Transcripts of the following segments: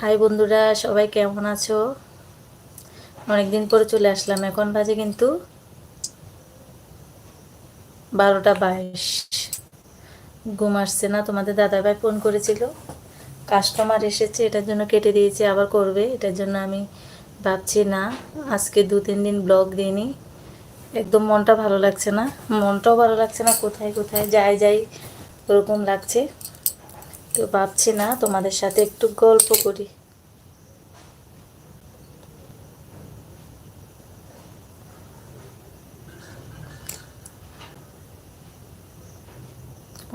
High বন্ধুরা, সবাই কেমন আছো? অনেকদিন পরে চলে আসলাম, এখন বাজে কিন্তু বারোটা বাইশ। ঘুম আসছে না, তোমাদের দাদাভাই ফোন করেছিল। কাস্টমার এসেছে, এটার জন্য কেটে দিয়েছে, আবার করবে, এটার জন্য আমি ভাবছি না, আজকে দু তিন দিন ব্লগ দিইনি। একদম মনটা ভালো লাগছে না, মনটাও ভালো লাগছে না, কোথায় কোথায় যাই যাই ওরকম লাগছে। তো ভাবছি না, তোমাদের সাথে একটু গল্প করি।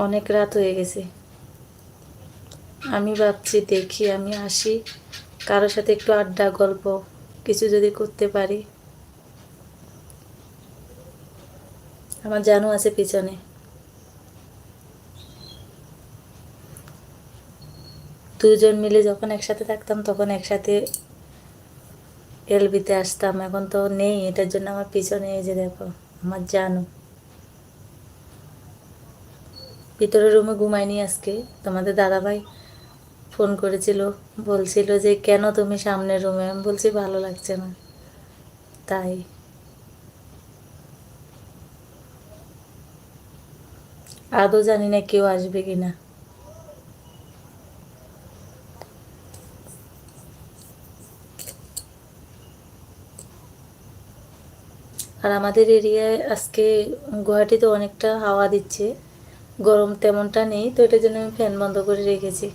অনেক রাত হয়ে গেছে। আমি ভাবছি, দেখি, আমি আসি। কারোর সাথে একটু আড্ডা, গল্প কিছু যদি করতে পারি। আমার জানু আছে পিছনে। দুজন মিলে যখন একসাথে থাকতাম, তখন একসাথে এলবিতে আসতাম। এখন তো নেই, এটার জন্য আমার পিছনে এই যে দেখো, আমার জানু। ভিতরে রুমে ঘুমাইনি আজকে। তোমাদের দাদাভাই ফোন করেছিল, বলছিল যে, কেন তুমি সামনের রুমে আমি বলছি, ভালো লাগছে না। তাই। আদৌ জানি না কেউ আসবে কি না আর আমাদের এরিয়ায় আজকে গুয়াহাটিতে অনেকটা হাওয়া দিচ্ছে। গরম তেমনটা নেই, তো এটার জন্য আমি ফ্যান বন্ধ করে রেখেছি।